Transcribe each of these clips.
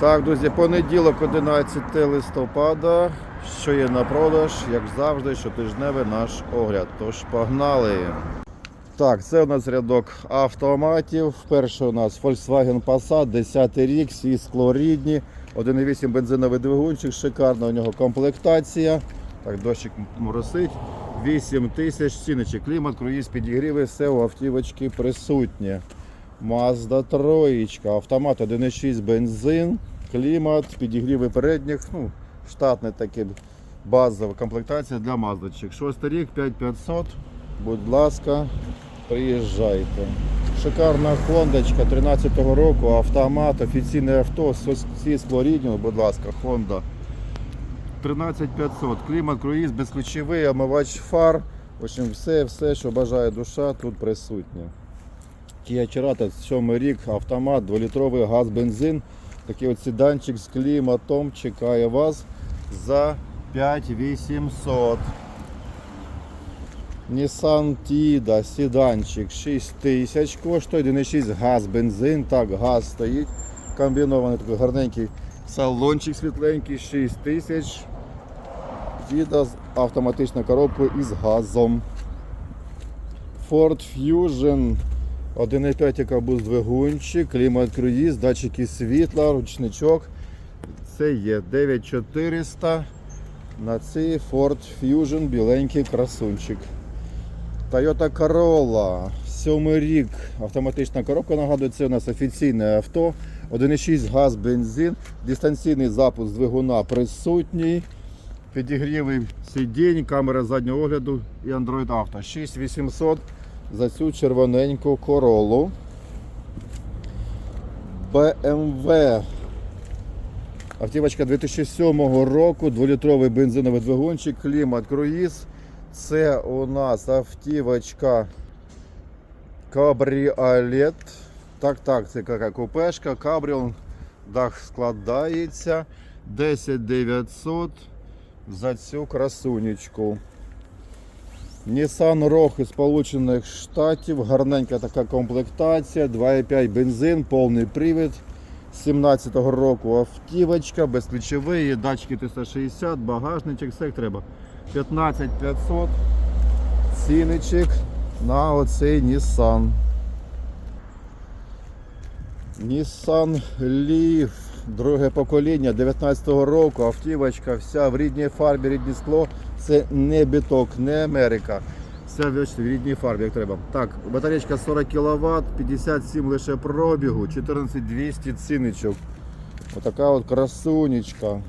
Так, друзі, понеділок, 11 листопада. Що є на продаж, як завжди, щотижневий наш огляд. Тож погнали. Так, це у нас рядок автоматів. Перший у нас Volkswagen Passat, 10 рік, всі склорідні, 1,8 бензиновий двигунчик, шикарна у нього комплектація. Так, дощик моросить. 8 тисяч ціночок, клімат, круїз, підігріви, все у автівочки присутнє. Mazda троєчка, автомат 1,6 бензин, клімат, підігріви передніх, ну, штатне таке базова комплектація для маздочок. Шостий рік, 5500, будь ласка, приїжджайте. Шикарна хондочка 13-го року, автомат, офіційне авто, всі склорідні, будь ласка, Honda. 13500, клімат, круїз, безключовий, омивач фар. В общем, все, все, що бажає душа, тут присутнє. Kia Cerato, 7 рік, автомат, 2-літровий газ, бензин. Такий от седанчик з кліматом чекає вас за 5800. Nissan Tida, седанчик 6000 коштує, 1,6 газ, бензин, так, газ стоїть. Комбінований такий гарненький салончик світленький, 6000. Tida з автоматичною коробкою і з газом. Ford Fusion 1,5 екобус двигунчик, клімат круїз, датчики світла, ручничок. Це є 9400 на цей Ford Fusion біленький красунчик. Toyota Corolla, 7 рік, автоматична коробка, нагадую, це у нас офіційне авто. 1,6 газ, бензин, дистанційний запуск двигуна присутній. Підігрівий сидінь, камера заднього огляду і Android Auto. 6800 за цю червоненьку королу. BMW. Автівочка 2007 року, 2-літровий бензиновий двигунчик, клімат, круїз. Це у нас автівочка кабріолет. Так, так, це яка купешка, кабріон, дах складається. 10900 за цю красунечку. Nissan Rogue із Сполучених Штатів, гарненька така комплектація, 2,5 бензин, повний привід. 17-го року автівочка, безключовий, датчики 360, багажничок, все як треба. 15500 ціничок на оцей Nissan. Nissan Leaf, друге покоління 19-го року, автівочка, вся в рідній фарбі, рідне скло. Це не біток, не Америка. Бачите, в рідній фарбі, як треба. Так, батарейка 40 кВт, 57 лише пробігу, 14200 ціничок. Отака от красунечка.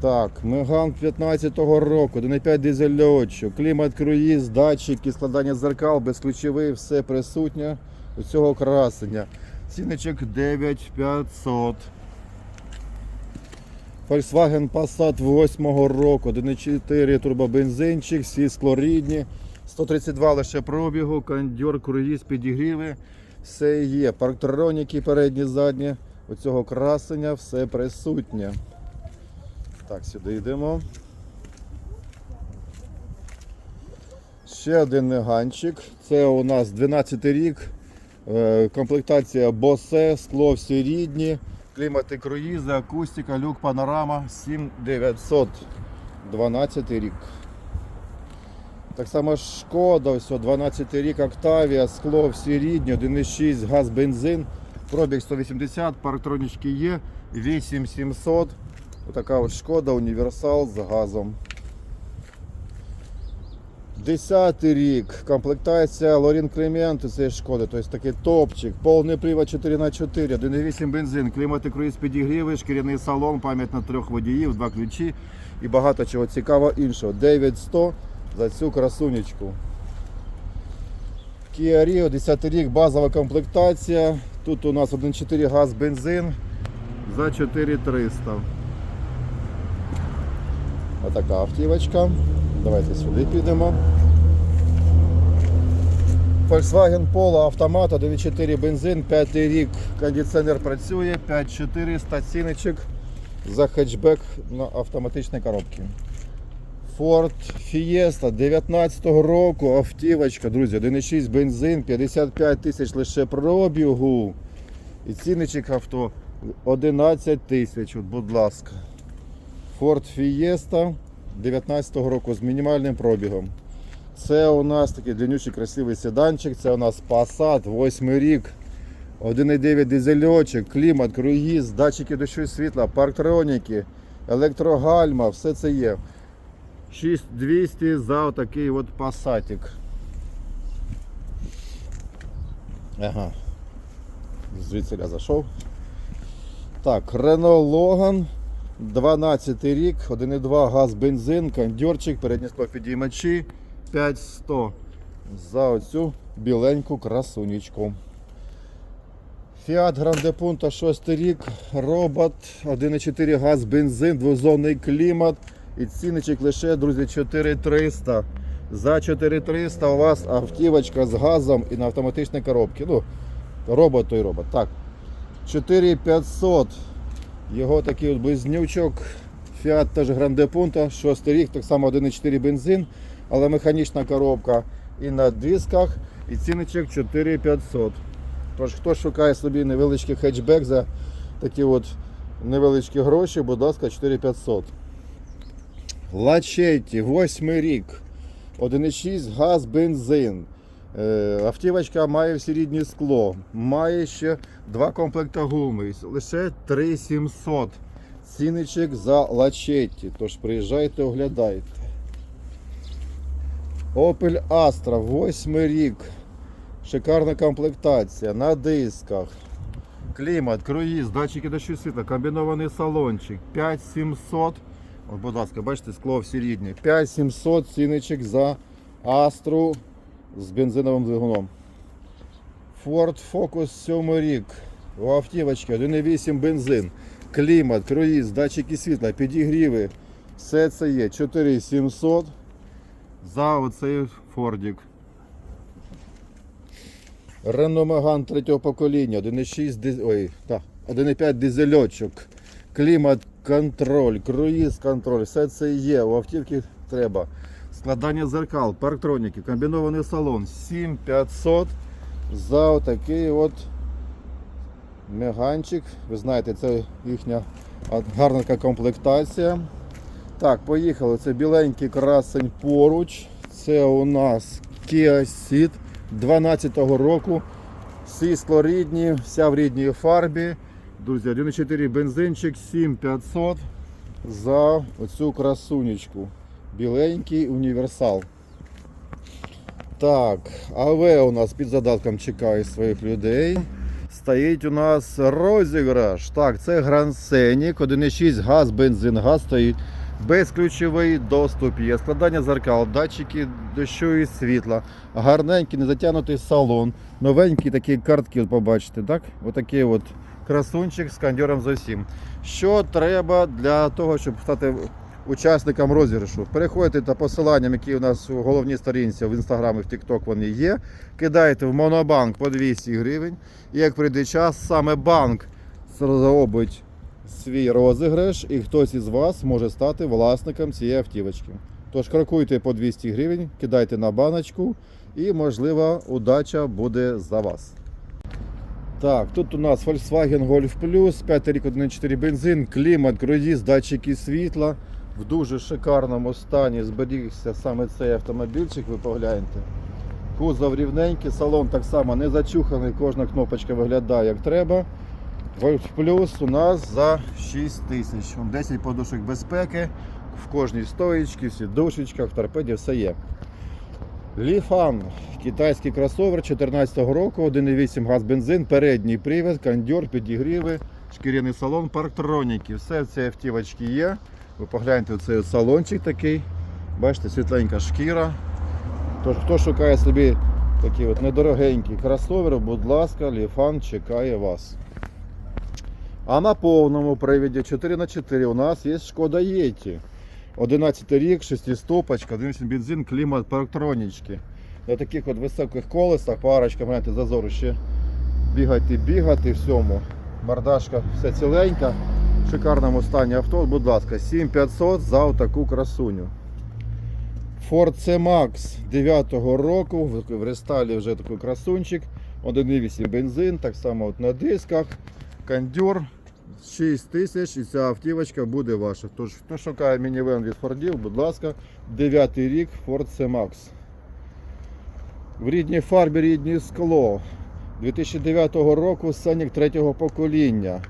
Так, Меган 15-го року, 1,5 дизельочок, клімат круїз, датчики, складання зеркал, безключовий, все присутнє у цього красення. Ціночок 9500. Volkswagen Passat 8 року, 1,4 турбобензинчик, всі склорідні, 132 лише пробігу, кондьор, круїз, підігріви, все є. Парктроніки передні, задні, у цього красення все присутнє. Так, сюди йдемо. Ще один неганчик. Це у нас 12 рік. Е, Комплектація Bose, скло всі рідні, клімати круїзи, акустика, люк, панорама 7900. 12 рік. Так само шкода, все, о, 12 рік Октавія, скло всі рідні, 1,6 газ, бензин, пробіг 180, парктронічки є, 8700. Отака от шкода, універсал з газом. 10 рік, комплектація Лорін Клемент, це шкода, тобто такий топчик, повний привод 4х4, 1,8 бензин, клімат і круїз підігріви, шкіряний салон, пам'ять на трьох водіїв, два ключі і багато чого цікавого іншого. 9100 за цю красунечку. Kia Rio, 10 рік, базова комплектація. Тут у нас 1,4 газ бензин за 4300. Отака автівочка. Давайте сюди підемо. Volkswagen Polo автомат, 1.4 бензин, 5 рік, кондиціонер працює, 5400 ціночок за хетчбек на автоматичній коробці. Ford Fiesta 19 року, автівочка, друзі, 1.6 бензин, 55 тисяч лише пробігу. І ціничок авто 11 тисяч, будь ласка. Ford Fiesta 19-го року з мінімальним пробігом. Це у нас такий длиннючий красивий седанчик, це у нас Passat, 8 рік. 1,9 дизельочок, клімат, круїз, датчики дощу світла, парктроніки, електрогальма, все це є. 6200 за отакий от пасатик. Ага. Звідси я зайшов. Так, Renault Logan, 12 рік, 1,2 газ, бензин, кондьорчик, склопідіймачі, 5100 за оцю біленьку красунечку. Fiat Grande Punto 6 рік, робот, 1,4 газ, бензин, двозонний клімат і цінничок лише, друзі, 4300. За 4300 у вас автівочка з газом і на автоматичній коробці. Ну, робот той робот. Так. 4500. Його такий от близнючок. Fiat теж Grande Punto, 6 рік, так само 1,4 бензин, але механічна коробка. І на дисках, і цінничок 4500. Тож, хто шукає собі невеличкий хетчбек за такі от невеличкі гроші, будь ласка, 4500. Лачеті, 8 рік. 1,6 газ, бензин. Е, Автівочка має всі рідні скло, має ще два комплекти гуми, лише 3700. Ціничок за лачеті. Тож приїжджайте, оглядайте. Opel Astra, 8 рік. Шикарна комплектація на дисках. Клімат, круїз, датчики дощу світла, комбінований салончик. 5700. От, будь ласка, бачите, скло всі рідні. 5700 ціничок за Астру з бензиновим двигуном. Ford Focus 7 рік. У автівочки 1,8 бензин. Клімат, круїз, датчики світла, підігріви. Все це є. 4700 за оцей Фордік. Renault Megane третього покоління, 1,6. Ой, так, 1,5 дизельочок, клімат контроль, круїз контроль, все це є. У автівки треба. Складання зеркал, парктроніки, комбінований салон 7500 за отакий от меганчик. Ви знаєте, це їхня гарна комплектація. Так, поїхали. Це біленький красень поруч. Це у нас Kia Ceed 12-го року. Всі склорідні, вся в рідній фарбі. Друзі, 1,4 бензинчик, 7500 за оцю красунечку. Біленький універсал. Так, АВ у нас під задатком чекає своїх людей. Стоїть у нас розіграш. Так, це Scenic, 1,6 газ, бензин, газ стоїть. Безключовий доступ є, складання зеркал, датчики дощу і світла, гарненький, незатягнутий салон, новенькі такі картки, побачите, так? Отакий от красунчик з кондьором з усім. Що треба для того, щоб стати учасником розіграшу? Переходите та посиланням, які у нас у головній сторінці в інстаграмі, в TikTok вони є. Кидаєте в монобанк по 200 гривень. І як прийде час, саме банк зробить свій розіграш, і хтось із вас може стати власником цієї автівочки. Тож крокуйте по 200 гривень, кидайте на баночку і, можливо, удача буде за вас. Так, тут у нас Volkswagen Golf Plus, 5 рік 1.4 бензин, клімат, круїз, датчики світла. В дуже шикарному стані зберігся саме цей автомобільчик, ви погляньте. Кузов рівненький, салон так само не зачуханий, кожна кнопочка виглядає як треба. Plus у нас за 6 тисяч. 10 подушок безпеки, в кожній стоїчці, в сідушечках, в торпеді все є. Ліфан, китайський кросовер 2014 року, 1,8 газ бензин, передній привід, кондьор, підігріви, шкіряний салон, парктроніки. Все в цій автівочці є. Ви погляньте, цей салончик такий. Бачите, світленька шкіра. Тож, хто шукає собі такий от недорогенький кросовер, будь ласка, Ліфан чекає вас. А на повному привіді 4х4 у нас є шкода Єті. 11 рік, 6 стопочка, 1,8 бензин, клімат, парктронічки. На таких от високих колесах, парочка, знаєте, зазору ще бігати, бігати всьому. Мордашка все ціленька, шикарному стані авто, будь ласка, 7500 за таку красуню. Ford C-Max 9-го року, в- рестайлі вже такий красунчик, 1,8 бензин, так само от на дисках, кондюр, 6 тисяч і ця автівочка буде ваша. Тож, хто шукає мінівен від Фордів, будь ласка, 9 рік Ford C-Max. В рідній фарбі рідні скло. 2009 року Сенік третього покоління.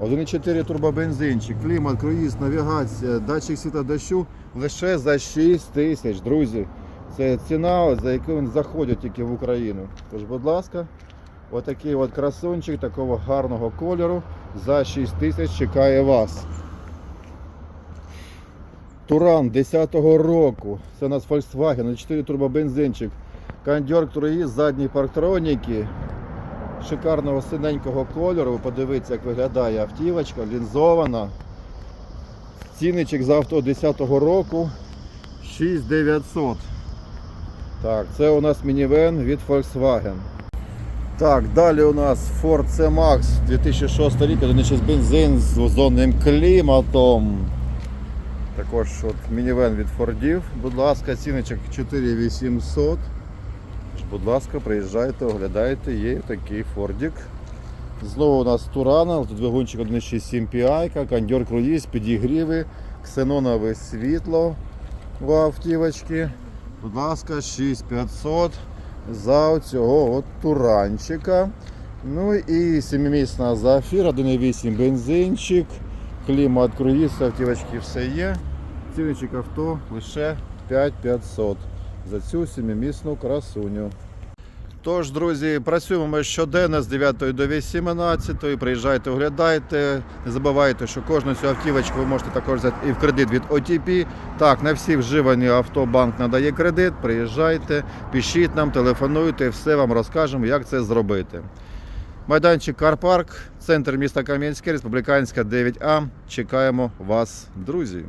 1,4 турбобензинчик, клімат, круїз, навігація, датчик світла дощу лише за 6 тисяч, друзі. Це ціна, за яку він заходить тільки в Україну. Тож, будь ласка, отакий от красунчик такого гарного кольору за 6 тисяч чекає вас. Туран 10-го року. Це у нас Volkswagen, 4 турбобензинчик. Кондьор круїз, задні парктроніки. Шикарного синенького кольору. Подивіться, як виглядає автівочка, лінзована. Цінничок за авто 10-го року 6900. Так, це у нас мінівен від Volkswagen. Так, далі у нас Ford C-Max 2006 рік, 1.6 бензин з озонним кліматом. Також от мінівен від Фордів. Будь ласка, ціночок 4800. Будь ласка, приїжджайте, оглядайте, є такий Фордік. Знову у нас Турана, двигунчик 1.6 MPI, кондьор круїз, підігріви, ксенонове світло у автівочки. Будь ласка, 6500 за цього туранчика. Ну і семимісна зафір, 1.8 бензинчик, клімат круїз, автівочки все є. Ціночок авто лише 5500 за цю семимісну красуню. Тож, друзі, працюємо ми щоденно з 9 до 18. Приїжджайте, оглядайте. Не забувайте, що кожну цю автівочку ви можете також взяти і в кредит від OTP. Так, на всі вживані авто банк надає кредит. Приїжджайте, пишіть нам, телефонуйте, все вам розкажемо, як це зробити. Майданчик Карпарк, центр міста Кам'янське, Республіканська 9А. Чекаємо вас, друзі.